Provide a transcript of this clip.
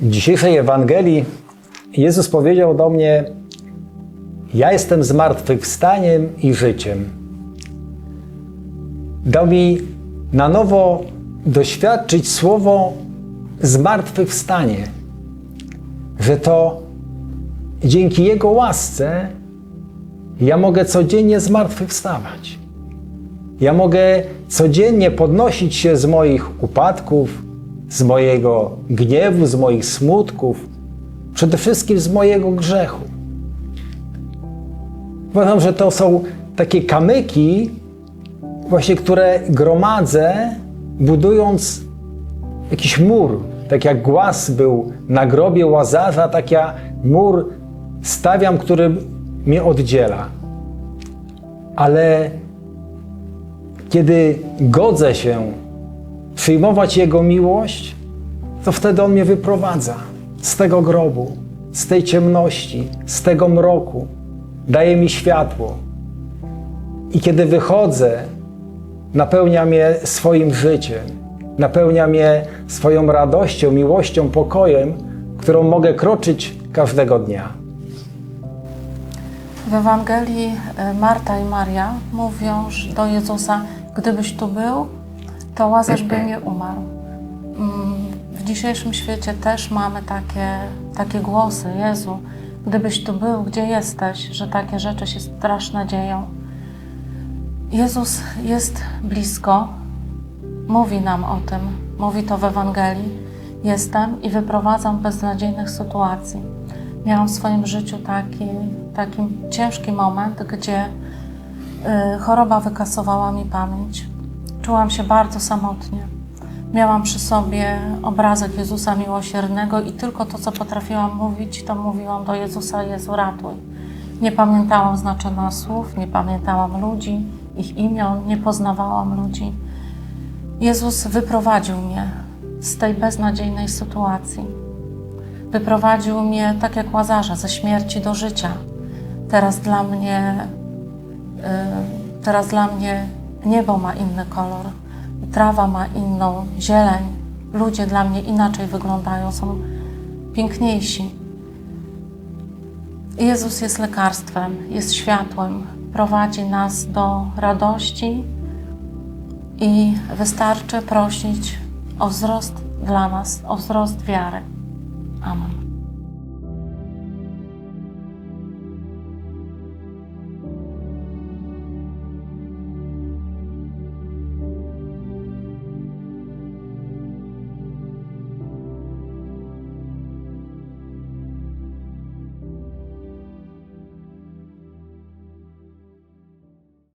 dzisiejszej Ewangelii Jezus powiedział do mnie: Ja jestem zmartwychwstaniem i życiem. Dał mi na nowo doświadczyć słowo zmartwychwstanie, że to dzięki Jego łasce ja mogę codziennie zmartwychwstawać. Ja mogę codziennie podnosić się z moich upadków, z mojego gniewu, z moich smutków, przede wszystkim z mojego grzechu. Uważam, że to są takie kamyki, właśnie które gromadzę, budując jakiś mur. Tak jak głaz był na grobie łazarza, tak ja mur stawiam, który mnie oddziela. Ale kiedy godzę się przyjmować Jego miłość, to wtedy On mnie wyprowadza z tego grobu, z tej ciemności, z tego mroku. Daje mi światło. I kiedy wychodzę, napełnia mnie swoim życiem, napełnia mnie swoją radością, miłością, pokojem, którą mogę kroczyć każdego dnia. W Ewangelii e, Marta i Maria mówią do Jezusa, gdybyś tu był, to Łazarz by nie umarł. Mm, W dzisiejszym świecie też mamy takie, takie głosy. Jezu, gdybyś tu był, gdzie jesteś, że takie rzeczy się straszne dzieją. Jezus jest blisko, mówi nam o tym, mówi to w Ewangelii. Jestem i wyprowadzam beznadziejnych sytuacji. Miałam w swoim życiu taki, taki ciężki moment, gdzie y, choroba wykasowała mi pamięć. Czułam się bardzo samotnie. Miałam przy sobie obrazek Jezusa Miłosiernego i tylko to, co potrafiłam mówić, to mówiłam do Jezusa: Jezu, ratuj. Nie pamiętałam znaczenia słów, nie pamiętałam ludzi, ich imion, nie poznawałam ludzi. Jezus wyprowadził mnie z tej beznadziejnej sytuacji. Wyprowadził mnie, tak jak łazarza, ze śmierci do życia. Teraz dla mnie, y, teraz dla mnie niebo ma inny kolor, trawa ma inną zieleń, ludzie dla mnie inaczej wyglądają, są piękniejsi. Jezus jest lekarstwem, jest światłem, prowadzi nas do radości i wystarczy prosić o wzrost dla nas, o wzrost wiary. Amen.